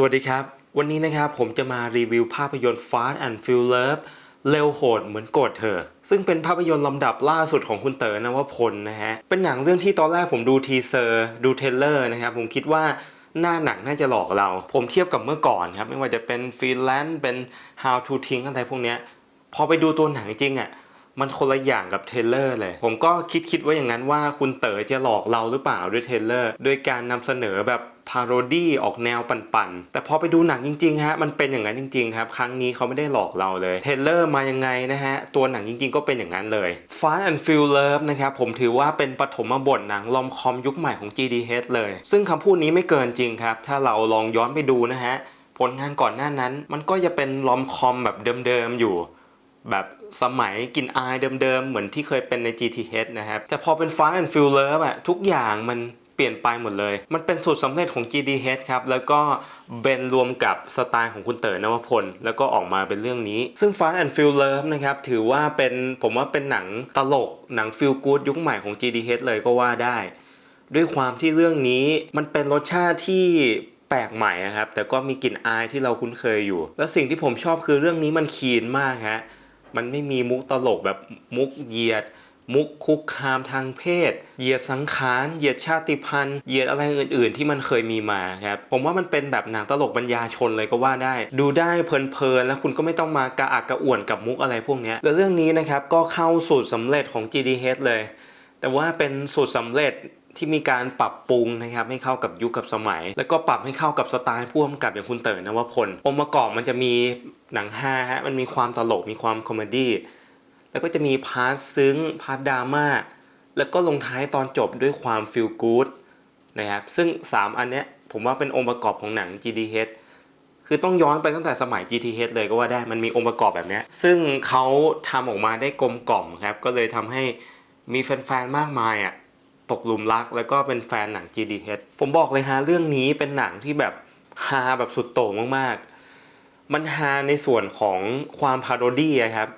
สวัสดีครับ วันนี้นะครับผมจะมารีวิวภาพยนตร์ Fast and Furious เร็วโหดเหมือนโกรธเธอ ซึ่งเป็นภาพยนตร์ลำดับล่าสุดของคุณเต๋อนวพลนะฮะ เป็นหนังเรื่องที่ตอนแรกผมดูทีเซอร์ ดูเทรลเลอร์นะครับ ผมคิดว่าหน้าหนังน่าจะหลอกเรา ผมเทียบกับเมื่อก่อนครับ ไม่ว่าจะเป็นฟรีแลนซ์เป็น How to ทิ้งอะไรพวกเนี้ย พอไปดูตัวหนังจริงอะ มันคนละอย่างกับเทเลอร์เลย ผมก็คิดคิดว่าอย่างนั้นว่าคุณเต๋อจะหลอกเราหรือเปล่าด้วยเทเลอร์ด้วยการนำเสนอแบบพาโรดี้ออกแนวปั่นๆ แต่พอไปดูหนังจริงๆฮะมันเป็นอย่างนั้นจริงๆครับ ครั้งนี้เขาไม่ได้หลอกเราเลย เทเลอร์มายังไงนะฮะ ตัวหนังจริงๆก็เป็นอย่างนั้นเลย Fast and f u r Love นะครับ ผมถือว่าเป็นปฐมบทหนังลอมคอมยุคใหม่ของ GDH เลย ซึ่งคำพูดนี้ไม่เกินจริงครับ ถ้าเราลองย้อนไปดูนะฮะ ผลงานก่อนหน้านั้น มันก็จะเป็นลอมคอมแบบเดิมๆอยู่ แบบสมัยกลินอายเดิมๆ เหมือนที่เคยเป็นใน GTH นะครับ แต่พอเป็น Fast and f u r Love อะทุกอย่างมันเปลี่ยนไปหมดเลย มันเป็นสูตรสำเร็จของ GDH ครับ แล้วก็เบนรวมกับสไตล์ของคุณเต๋อนวพล แล้วก็ออกมาเป็นเรื่องนี้ ซึ่ง Fast and f u r Love นะครับ ถือว่าเป็นผมว่าเป็นหนังตลก หนัง feel good ยุคใหม่ของ GDH เลยก็ว่าได้ ด้วยความที่เรื่องนี้มันเป็นรสชาติที่แปลกใหม่อะครับ แต่ก็มีกลิ่นอายที่เราคุ้นเคยอยู่ และสิ่งที่ผมชอบคือเรื่องนี้มันคีนมากฮะ มันไม่มีมุกตลกแบบมุกเหยียด มุกคุกคามทางเพศ เหยียดสังขาร เหยียดชาติพันธุ์ เหยียดอะไรอื่น ๆ ที่มันเคยมีมาครับ ผมว่ามันเป็นแบบหนังตลกบรรยาชนเลยก็ว่าได้ ดูได้เพลิน ๆ แล้วคุณก็ไม่ต้องมากระอักกระอ่วนกับมุกอะไรพวกนี้และเรื่องนี้นะครับก็เข้าสูตรสำเร็จของ GDH เลย แต่ว่าเป็นสูตรสำเร็จที่มีการปรับปรุงนะครับให้เข้ากับยุคกับสมัย แล้วก็ปรับให้เข้ากับสไตล์ผู้กำกับอย่างคุณเต๋อนวพลองค์ประกอบมันจะมี หนังฮาฮะมันมีความตลกมีความคอมเมดี้แล้วก็จะมีพาร์ทซึ้งพาร์ทดราม่าแล้วก็ลงท้ายตอนจบด้วยความฟีลกู๊ดนะครับซึ่ง 3 อันเนี้ยผมว่าเป็นองค์ประกอบของหนัง GDH คือต้องย้อนไปตั้งแต่สมัย GTH เลยก็ว่าได้มันมีองค์ประกอบแบบนี้ซึ่งเขาทำออกมาได้กลมกล่อมครับ ก็เลยทำให้มีแฟนๆ มากมายอะตกหลุมรักแล้วก็เป็นแฟนหนัง GDH ผมบอกเลยฮะเรื่องนี้เป็นหนังที่แบบฮาแบบสุดโต่งมากๆ มันฮาในส่วนของความพาโรดี้ครับ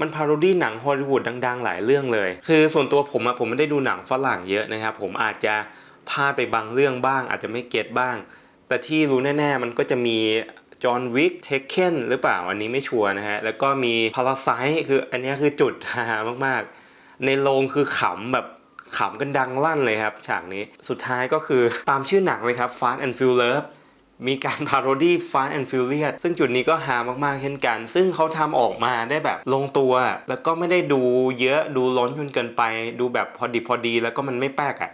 มันพาโรดี้หนังฮอลลีวูดดัง ๆ หลายเรื่องเลย คือส่วนตัวผมอะผมไม่ได้ดูหนังฝรั่งเยอะนะครับ ผมอาจจะพลาดไปบางเรื่องบ้าง อาจจะไม่เก็ตบ้าง แต่ที่รู้แน่ ๆ มันก็จะมีจอห์นวิกเทคเคนหรือเปล่า อันนี้ไม่ชัวร์นะฮะ แล้วก็มีพาราไซคืออันนี้คือจุดฮามากๆ ในโรงคือขำแบบขำกันดังลั่นเลยครับ ฉากนี้สุดท้ายก็คือตามชื่อหนังเลยครับ Fast and Furious มีการพาโรดี้ Fast and Furious ซึ่งจุดนี้ก็ฮามากๆ เช่นกัน ซึ่งเขาทำออกมาได้แบบลงตัว แล้วก็ไม่ได้ดูเยอะดูล้นจนเกินไป ดูแบบพอดีพอดี แล้วก็มันไม่แป๊กอะ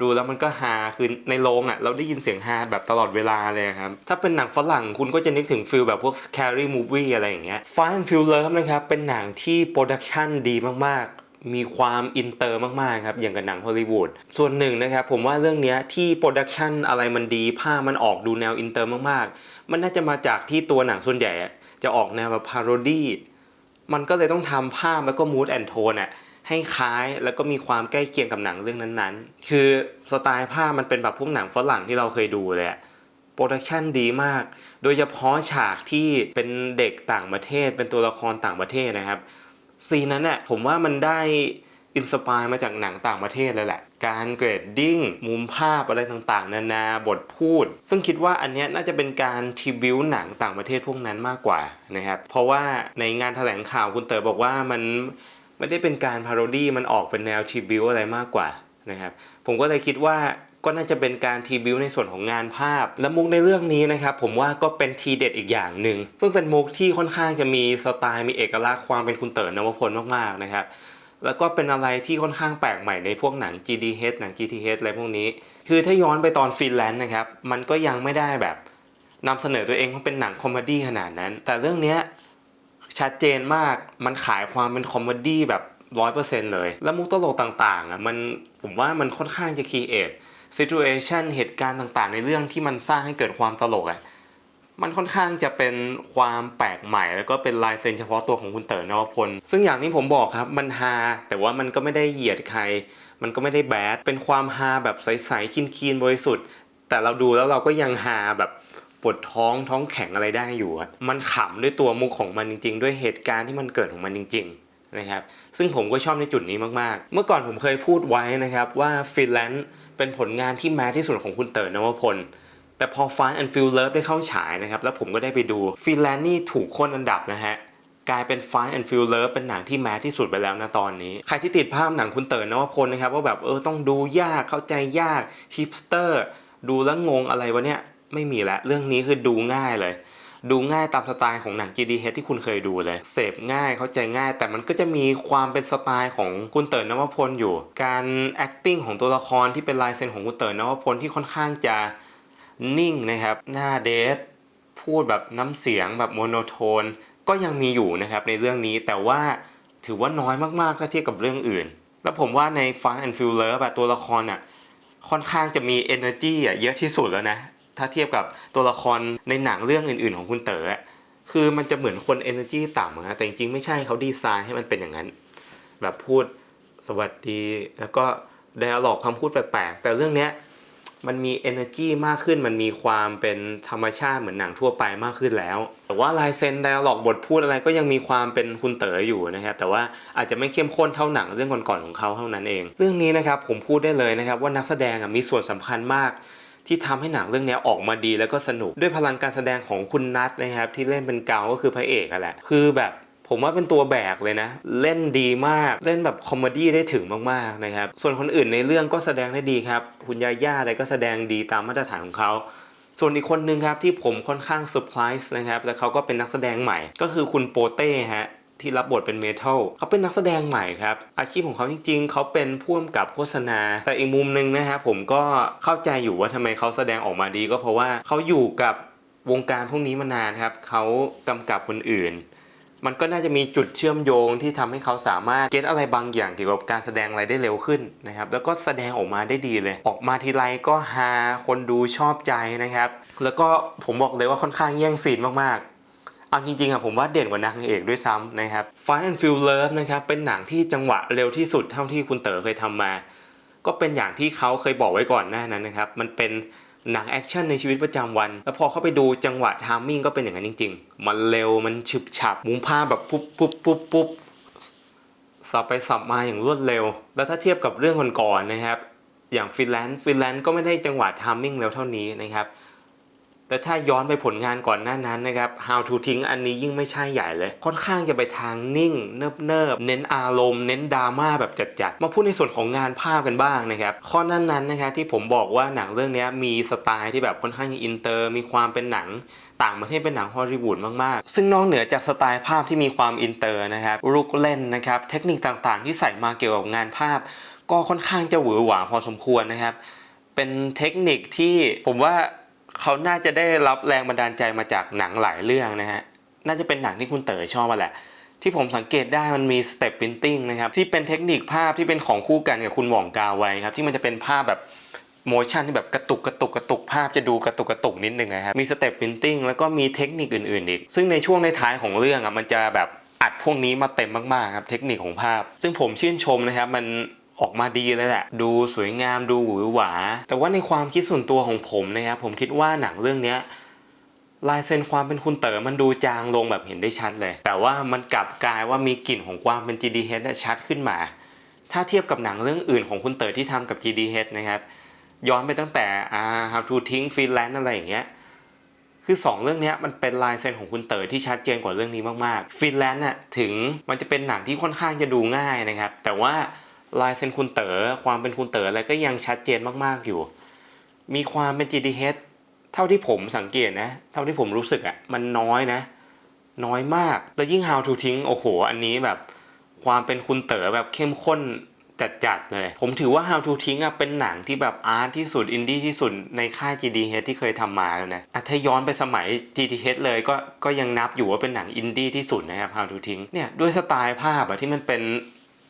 ดูแล้วมันก็ฮาคือในโรงอะเราได้ยินเสียงฮาแบบตลอดเวลาเลยครับ ถ้าเป็นหนังฝรั่งคุณก็จะนึกถึงฟิลแบบพวก scary movie อะไรอย่างเงี้ย Fast and Furious นะครับ เป็นหนังที่โปรดักชันดีมากๆ มีความอินเตอร์มากๆครับอย่างกับหนังฮอลลีวูดส่วนหนึ่งนะครับผมว่าเรื่องนี้ที่โปรดักชันอะไรมันดีภาพมันออกดูแนวอินเตอร์มากๆ มันน่าจะมาจากที่ตัวหนังส่วนใหญ่จะออกแนวแบบพาโรดี้มันก็เลยต้องทำภาพแล้วก็มูดแอนโทนอะให้คล้ายแล้วก็มีความใกล้เคียงกับหนังเรื่องนั้นๆ คือสไตล์ภาพมันเป็นแบบพวกหนังฝรั่งที่เราเคยดูเลยอะโปรดักชันดีมาก โดยเฉพาะฉากที่เป็นเด็กต่างประเทศ เป็นตัวละครต่างประเทศนะครับ ซีนนั้นน่ะผมว่ามันได้อินสปายมาจากหนังต่างประเทศเลยแหละ การเกรดดิ้ง มุมภาพอะไรต่างๆ นานาบทพูด ซึ่งคิดว่าอันเนี้ยน่าจะเป็นการทีบิวหนังต่างประเทศพวกนั้นมากกว่านะครับ เพราะว่าในงานแถลงข่าวคุณเต๋อบอกว่ามันไม่ได้เป็นการพาโรดี้มันออกเป็นแนวทีบิวอะไรมากกว่านะครับ ผมก็เลยคิดว่า ก็น่าจะเป็นการทีบิวในส่วนของงานภาพ และมุกในเรื่องนี้นะครับผมว่าก็เป็นทีเด็ดอีกอย่างหนึ่งซึ่งเป็นมุกที่ค่อนข้างจะมีสไตล์มีเอกลักษณ์ความเป็นคุณเต๋อนวพลมากๆนะครับแล้วก็เป็นอะไรที่ค่อนข้างแปลกใหม่ในพวกหนัง GDH หนัง GTH อะไรพวกนี้ คือถ้าย้อนไปตอนฟรีแลนซ์นะครับมันก็ยังไม่ได้แบบนำเสนอตัวเองว่าเป็นหนังคอมเมดี้ขนาดนั้น แต่เรื่องเนี้ยชัดเจนมากมันขายความเป็นคอมเมดี้แบบร้อยเปอร์เซ็นต์เลย แล้วมุกตลกต่างๆอะมันผมว่ามันค่อนข้างจะคีเอท ซิทูเอชันเหตุการณ์ต่างๆ ในเรื่องที่มันสร้างให้เกิดความตลกอะมันค่อนข้างจะเป็นความแปลกใหม่ แล้วก็เป็นลายเซ็นเฉพาะตัวของคุณเต๋อนวพล ซึ่งอย่างที่ผมบอกครับมันฮาแต่ว่ามันก็ไม่ได้เหยียดใคร มันก็ไม่ได้แบดเป็นความฮาแบบใสๆคีนๆบริสุทธิ์ แต่เราดูแล้วเราก็ยังฮาแบบปวดท้องท้องแข็งอะไรได้อยู่ มันขำด้วยตัวมุกของมันจริง ๆ ด้วยเหตุการณ์ที่มันเกิดของมันจริง ๆ นะครับซึ่งผมก็ชอบในจุดนี้มากๆ เมื่อก่อนผมเคยพูดไว้นะครับว่าฟินแลนด์เป็นผลงานที่แม้ที่สุดของคุณเต๋อนวพลแต่พอ Fast and Furious Love ได้เข้าฉายนะครับแล้วผมก็ได้ไปดูฟินแลนด์นี่ถูกค้นอันดับนะฮะกลายเป็น Fast and Furious Love เป็นหนังที่แมสที่สุดไปแล้วนะตอนนี้ ใครที่ติดภาพหนังคุณเต๋อนวพลนะครับว่าแบบเออต้องดูยากเข้าใจยากฮิปสเตอร์ดูแล้วงงอะไรวะเนี่ยไม่มีละเรื่องนี้คือดูง่ายเลย ดูง่ายตามสไตล์ของหนัง GDH ที่คุณเคยดูเลย เสพง่ายเข้าใจง่าย แต่มันก็จะมีความเป็นสไตล์ของคุณเต๋อนวพลอยู่ การ acting ของตัวละครที่เป็นลายเซ็นของคุณเต๋อนวพลที่ค่อนข้างจะนิ่งนะครับ หน้าเดทพูดแบบน้ำเสียงแบบโมโนโทน ก็ยังมีอยู่นะครับในเรื่องนี้แต่ว่าถือว่าน้อยมากๆถ้าเทียบกับเรื่องอื่น แล้วผมว่าใน Fast and Furious แบบตัวละครอะค่อนข้างจะมี energy อะเยอะที่สุดแล้วนะ ถ้าเทียบกับตัวละครในหนังเรื่องอื่น ๆ ของคุณเต๋อคือมันจะเหมือนคน energy ต่ำนะแต่จริงๆไม่ใช่เขาดีไซน์ให้มันเป็นอย่างนั้น แบบพูดสวัสดีแล้วก็ dialog คำพูดแปลกๆ แต่เรื่องเนี้ยมันมี energy มากขึ้น มันมีความเป็นธรรมชาติเหมือนหนังทั่วไปมากขึ้นแล้ว แต่ว่าลายเซ็น dialog บทพูดอะไรก็ยังมีความเป็นคุณเต๋ออยู่นะครับ แต่ว่าอาจจะไม่เข้มข้นเท่าหนังเรื่องก่อนๆของเขาเท่านั้นเอง เรื่องนี้นะครับผมพูดได้เลยนะครับว่านักแสดงมีส่วนสำคัญมาก ที่ทำให้หนังเรื่องนี้ออกมาดีแล้วก็สนุกด้วยพลังการแสดงของคุณนัทนะครับ ที่เล่นเป็นเกาก็คือพระเอกอะแหละคือแบบผมว่าเป็นตัวแบกเลยนะ เล่นดีมากเล่นแบบคอมเมดี้ได้ถึงมากๆนะครับ ส่วนคนอื่นในเรื่องก็แสดงได้ดีครับ คุณยาย่าอะไรก็แสดงดีตามมาตรฐานของเขาส่วนอีกคนนึงครับที่ผมค่อนข้างเซอร์ไพรส์นะครับ แล้วเขาก็เป็นนักแสดงใหม่ ก็คือคุณโปเต้ฮะ ที่รับบทเป็นเมทัลเขาเป็นนักแสดงใหม่ครับ อาชีพของเขาจริง ๆ เขาเป็นผู้กำกับโฆษณา แต่อีกมุมหนึงนะฮะผมก็เข้าใจอยู่ว่าทำไมเขาแสดงออกมาดีก็เพราะว่าเขาอยู่กับวงการพวกนี้มานานครับเขากำกับคนอื่น มันก็น่าจะมีจุดเชื่อมโยงที่ทำให้เขาสามารถเก็ตอะไรบางอย่างเกี่ยวกับการแสดงอะไรได้เร็วขึ้นนะครับ แล้วก็แสดงออกมาได้ดีเลย ออกมาทีไรก็ฮาคนดูชอบใจนะครับ แล้วก็ผมบอกเลยว่าค่อนข้างแย่งซีนมากๆ เอาจริงๆอะผมว่าเด่นกว่านางเอกด้วยซ้ำนะครับ Fast and Furious Love นะครับเป็นหนังที่จังหวะเร็วที่สุดเท่าที่คุณเต๋อเคยทำมา ก็เป็นอย่างที่เขาเคยบอกไว้ก่อนหน้านั้นนะครับ มันเป็นหนังแอคชั่นในชีวิตประจำวัน แล้วพอเข้าไปดูจังหวะทามมิ่งก็เป็นอย่างนั้นจริง ๆ มันเร็วมันฉึบฉับมุมภาพแบบปุ๊บปุ๊บปุ๊บปุ๊บสับไปสับมาอย่างรวดเร็ว แล้วถ้าเทียบกับเรื่องก่อนๆนะครับ อย่างฟินแลนด์ฟินแลนด์ก็ไม่ได้จังหวะทามมิ่งเร็วเท่านี้นะครับ แต่ถ้าย้อนไปผลงานก่อนหน้านั้นนะครับ How to ทิ้งอันนี้ยิ่งไม่ใช่ใหญ่เลย ค่อนข้างจะไปทางนิ่ง เนิบเนิบๆเน้นอารมณ์ เน้นดราม่าแบบจัดๆ มาพูดในส่วนของงานภาพกันบ้างนะครับ ข้อนั้นนั้นนะครับที่ผมบอกว่าหนังเรื่องนี้มีสไตล์ที่แบบค่อนข้างอินเตอร์ มีความเป็นหนังต่างประเทศเป็นหนังฮอลลีวูดมากๆ ซึ่งนอกเหนือจากสไตล์ภาพที่มีความอินเตอร์นะครับลูกเล่นนะครับเทคนิคต่างๆ ที่ใส่มาเกี่ยวกับงานภาพ ก็ค่อนข้างจะหวือหวาพอสมควรนะครับเป็นเทคนิคที่ผมว่า เขาน่าจะได้รับแรงบันดาลใจมาจากหนังหลายเรื่องนะฮะ น่าจะเป็นหนังที่คุณเต๋อชอบมาแหละ ที่ผมสังเกตได้มันมีสเต็ปพิ n ติ้งนะครับ ที่เป็นเทคนิคภาพที่เป็นของคู่กันกับคุณหว่องกาไวครับ ที่มันจะเป็นภาพแบบโมชั่นที่แบบกระตุกกระตุกกระตุกภาพจะดูกระตุกกระตุกนิดนึงนะครับ มีสเต็ปพิ n ติ้งแล้วก็มีเทคนิคอื่นๆอีก ซึ่งในช่วงในท้ายของเรื่องอะมันจะแบบอัดพวกนี้มาเต็มมากๆครับเทคนิคของภาพ ซึ่งผมชื่นชมนะครับมัน ออกมาดีเลยแหละ ดูสวยงามดูหวือหวา แต่ว่าในความคิดส่วนตัวของผมนะครับผมคิดว่าหนังเรื่องเนี้ยลายเซ็นความเป็นคุณเต๋อมันดูจางลงแบบเห็นได้ชัดเลย แต่ว่ามันกลับกลายว่ามีกลิ่นของความเป็น GDH นชัดขึ้นมา ถ้าเทียบกับหนังเรื่องอื่นของคุณเต๋อที่ทำกับ GDH นะครับ ย้อนไปตั้งแต่ How to ทิ้ง Finland อะไรอย่างเงี้ย คือ 2 เรื่องนี้มันเป็นลายเซ็นของคุณเต๋อที่ชัดเจนกว่าเรื่องนี้มากๆฟินแลนด์น่ะถึงมันจะเป็นหนังที่ค่อนข้างจะดูง่ายนะครับ แต่ว่า ลายเซ็นคุณเต๋อความเป็นคุณเต๋ออะไรก็ยังชัดเจนมากๆอยู่ มีความเป็น GDH เท่าที่ผมสังเกตนะ เท่าที่ผมรู้สึกอะ่ะมันน้อยนะ น้อยมาก แล้วยิ่ง How to ทิ้งโอ้โห อันนี้แบบ ความเป็นคุณเต๋อแบบเข้มข้นจัดๆเลย ผมถือว่า How to ทิ้งอะเป็นหนังที่แบบอาร์ตที่สุดอินดี้ที่สุดในค่าย GDH ที่เคยทำมาแล้วนะอะถ้าย้อนไปสมัย GDH เลยก็ก็ยังนับอยู่ว่าเป็นหนังอินดี้ที่สุดนะครับ How to ทิ้งเนี่ยด้วยสไตล์ภาพอะที่มันเป็น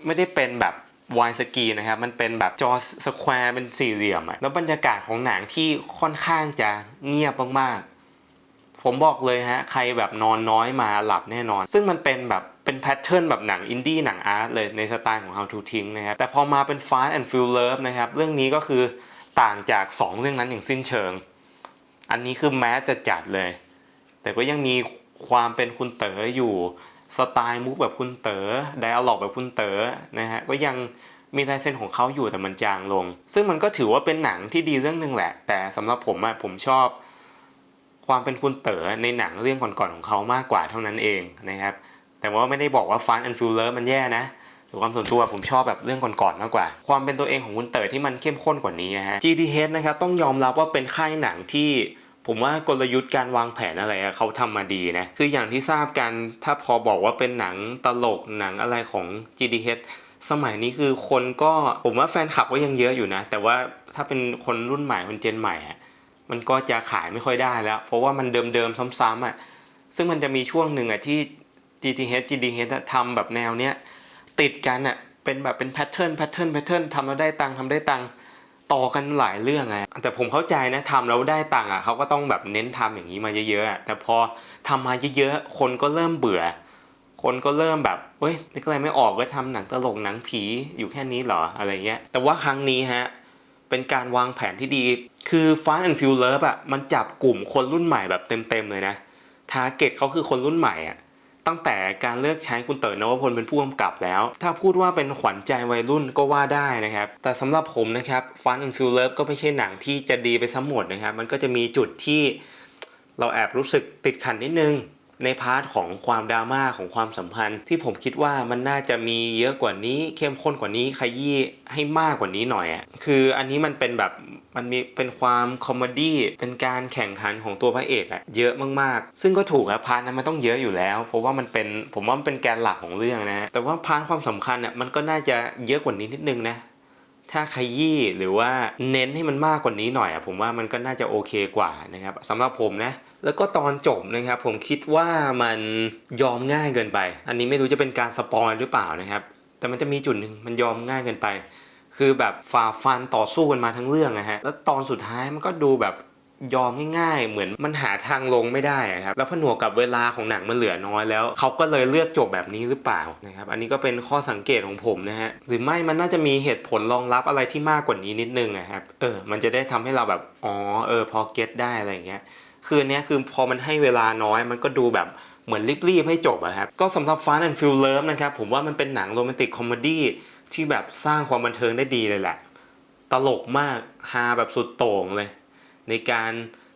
ไม่ได้เป็นแบบ วายสกีนะครับ มันเป็นแบบจอสแควร์เป็นสี่เหลี่ยมอะแล้วบรรยากาศของหนังที่ค่อนข้างจะเงียบมากๆ ผมบอกเลยฮะ ใครแบบนอนน้อยมาหลับแน่นอน ซึ่งมันเป็นแบบเป็นแพทเทิร์นแบบหนังอินดี้หนังอาร์ตเลยในสไตล์ของ How to ทิ้งนะครับ แต่พอมาเป็น Fast and Furious Love นะครับ เรื่องนี้ก็คือต่างจาก 2 เรื่องนั้นอย่างสิ้นเชิง อันนี้คือแม้จะจัดเลย แต่ก็ยังมีความเป็นคุณเต๋ออยู่ สไตล์มุกแบบคุณเต๋อไดอะล็อกแบบคุณเต๋อนะฮะก็ยังมีลายเซ็นของเขาอยู่แต่มันจางลง ซึ่งมันก็ถือว่าเป็นหนังที่ดีเรื่องหนึ่งแหละ แต่สำหรับผมอะผมชอบ ความเป็นคุณเต๋อในหนังเรื่องก่อนๆของเขามากกว่าเท่านั้นเองนะครับแต่ว่าไม่ได้บอกว่า Fast and Furious มันแย่นะแต่ความส่วนตัวผมชอบแบบเรื่องก่อนๆมากกว่า ความเป็นตัวเองของคุณเต๋อที่มันเข้มข้นกว่านี้นะฮะ GTH นะครับต้องยอมรับว่าเป็นค่ายหนังที่ ผมว่ากลยุทธ์การวางแผนอะไรเขาทำมาดีนะ คืออย่างที่ทราบกันถ้าพอบอกว่าเป็นหนังตลกหนังอะไรของ GTH สมัยนี้คือคนก็ผมว่าแฟนคลับก็ยังเยอะอยู่นะ แต่ว่าถ้าเป็นคนรุ่นใหม่คนเจนใหม่อะมันก็จะขายไม่ค่อยได้แล้ว เพราะว่ามันเดิมๆซ้ำๆอะซึ่งมันจะมีช่วงหนึ่งอะที่ GTH GTH อะทำแบบแนวเนี้ยติดกันอะเป็นแบบเป็นแพทเทิร์นแพทเทิร์นแพทเทิร์นทำแล้วได้ตังค์ทำได้ตังค์ ต่อกันหลายเรื่องไงแต่ผมเข้าใจนะทำแล้วได้ตังค์อะเขาก็ต้องแบบเน้นทำอย่างนี้มาเยอะๆอะแต่พอทำมาเยอะๆคนก็เริ่มเบื่อ คนก็เริ่มแบบเฮ้ยนึกอะไรไม่ออกก็ทำหนังตลกหนังผีอยู่แค่นี้เหรออะไรเงี้ยแต่ว่าครั้งนี้ฮะเป็นการวางแผนที่ดี คือ Fast and Furious อะมันจับกลุ่มคนรุ่นใหม่แบบเต็มๆเลยนะทาร์เก็ตเขาคือคนรุ่นใหม่อะ ตั้งแต่การเลือกใช้คุณเต๋อนวพลเป็นผู้กำกับแล้ว ถ้าพูดว่าเป็นขวัญใจวัยรุ่นก็ว่าได้นะครับ แต่สำหรับผมนะครับฟันอินฟิลเลอร์ก็ไม่ใช่หนังที่จะดีไปซะหมดนะครับ มันก็จะมีจุดที่เราแอบรู้สึกติดขัดนิดนึง ในพาร์ทของความดราม่าของความสัมพันธ์ ที่ผมคิดว่ามันน่าจะมีเยอะกว่านี้ เข้มข้นกว่านี้ขยี้ให้มากกว่านี้หน่อยอะคืออันนี้มันเป็นแบบมันมีเป็นความคอมเมดี้เป็นการแข่งขันของตัวพระเอกอะเยอะมากๆ ซึ่งก็ถูกครับพาร์ทนั้นมันต้องเยอะอยู่แล้ว เพราะว่ามันเป็นผมว่ามันเป็นแกนหลักของเรื่องนะ แต่ว่าพาร์ทความสำคัญอะมันก็น่าจะเยอะกว่านี้นิดนึงนะ ถ้าขยี้หรือว่าเน้นให้มันมากกว่านี้หน่อยอะผมว่ามันก็น่าจะโอเคกว่านะครับสำหรับผมนะแล้วก็ตอนจบนะครับผมคิดว่ามันยอมง่ายเกินไป อันนี้ไม่รู้จะเป็นการสปอยหรือเปล่านะครับ แต่มันจะมีจุดหนึ่งมันยอมง่ายเกินไป คือแบบฝ่าฟันต่อสู้กันมาทั้งเรื่องนะฮะแล้วตอนสุดท้ายมันก็ดูแบบ ยอมง่ายๆ เหมือนมันหาทางลงไม่ได้ครับแล้วผนวกกับเวลาของหนังมันเหลือน้อยแล้วเขาก็เลยเลือกจบแบบนี้หรือเปล่านะครับอันนี้ก็เป็นข้อสังเกตของผมนะฮะหรือไม่มันน่าจะมีเหตุผลรองรับอะไรที่มากกว่านี้นิดนึงนะครับเออมันจะได้ทำให้เราแบบอ๋อเออพอเก็ตได้อะไรอย่างเงี้ยคือเนี้ยคือพอมันให้เวลาน้อยมันก็ดูแบบเหมือนรีบๆให้จบอะครับก็สำหรับ Fast and Furious นะครับผมว่ามันเป็นหนังโรแมนติกคอมเมดี้ที่แบบสร้างความบันเทิงได้ดีเลยแหละ ตลกมากฮาแบบสุดโต่งเลย ในการ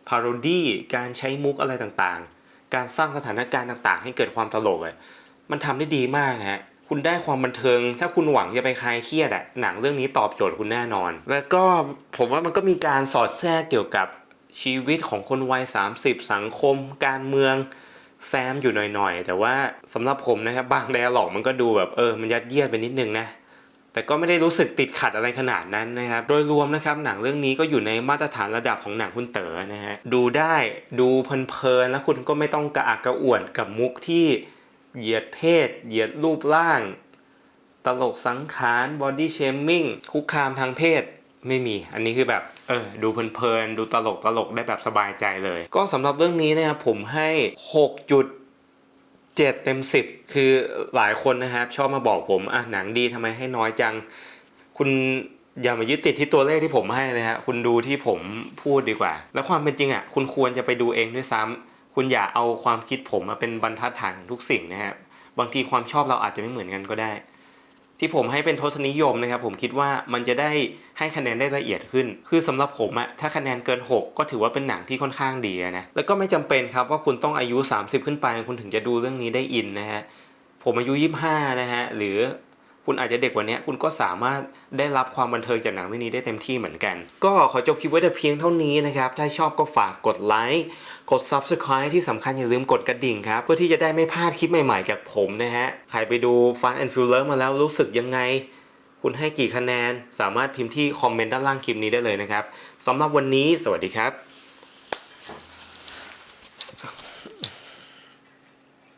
พาโรดี้การใช้มุกอะไรต่างๆ การสร้างสถานการณ์ต่างๆ ให้เกิดความตลกเลยมันทำได้ดีมากฮะคุณได้ความบันเทิง ถ้าคุณหวังจะไปคลายเครียดอะหนังเรื่องนี้ตอบโจทย์คุณแน่นอน แล้วก็ผมว่ามันก็มีการสอดแทรกเกี่ยวกับชีวิตของคนวัย 30 สังคม การเมืองแซมอยู่หน่อยๆ แต่ว่าสำหรับผมนะครับบางไดอะล็อกมันก็ดูแบบเออมันยัดเยียดไปนิดนึงนะ แต่ก็ไม่ได้รู้สึกติดขัดอะไรขนาดนั้นนะครับ โดยรวมนะครับหนังเรื่องนี้ก็อยู่ในมาตรฐานระดับของหนังคุณเต๋อนะฮะ ดูได้ดูเพลินๆแล้วคุณก็ไม่ต้องกระอักกระอ่วนกับมุกที่เหยียดเพศ เหยียดรูปร่าง ตลกสังขารบอดี้เชมมิ่งคุกคามทางเพศไม่มี อันนี้คือแบบ เออ ดูเพลินๆ ดูตลกตลกได้แบบสบายใจเลย ก็สำหรับเรื่องนี้นะครับผมให้ 6 เจ็ดเต็มสิบคือหลายคนนะครับ ชอบมาบอกผมอะหนังดีทำไมให้น้อยจัง คุณอย่ามายึดติดที่ตัวเลขที่ผมให้นะฮะคุณดูที่ผมพูดดีกว่า แล้วความเป็นจริงอะคุณควรจะไปดูเองด้วยซ้ำคุณอย่าเอาความคิดผมมาเป็นบรรทัดฐานของทุกสิ่งนะฮะบางทีความชอบเราอาจจะไม่เหมือนกันก็ได้ ที่ผมให้เป็นทศนิยมนะครับ ผมคิดว่ามันจะได้ให้คะแนนได้ละเอียดขึ้น คือสำหรับผมอะถ้าคะแนนเกิน 6 ก็ถือว่าเป็นหนังที่ค่อนข้างดีนะ แล้วก็ไม่จำเป็นครับว่าคุณต้องอายุ 30 ขึ้นไป คุณถึงจะดูเรื่องนี้ได้อินนะฮะ ผมอายุ 25 นะฮะ หรือ คุณอาจจะเด็กกว่านี้คุณก็สามารถได้รับความบันเทิงจากหนังเรื่องนี้ได้เต็มที่เหมือนกัน ก็ขอจบคลิปไว้แต่เพียงเท่านี้นะครับ ถ้าชอบก็ฝากกดไลค์กด Subscribe ที่สำคัญอย่าลืมกดกระดิ่งครับ เพื่อที่จะได้ไม่พลาดคลิปใหม่ๆจากผมนะฮะ ใครไปดู Fun and Furious มาแล้วรู้สึกยังไง คุณให้กี่คะแนน สามารถพิมพ์ที่คอมเมนต์ด้านล่างคลิปนี้ได้เลยนะครับสำหรับวันนี้ สวัสดีครับ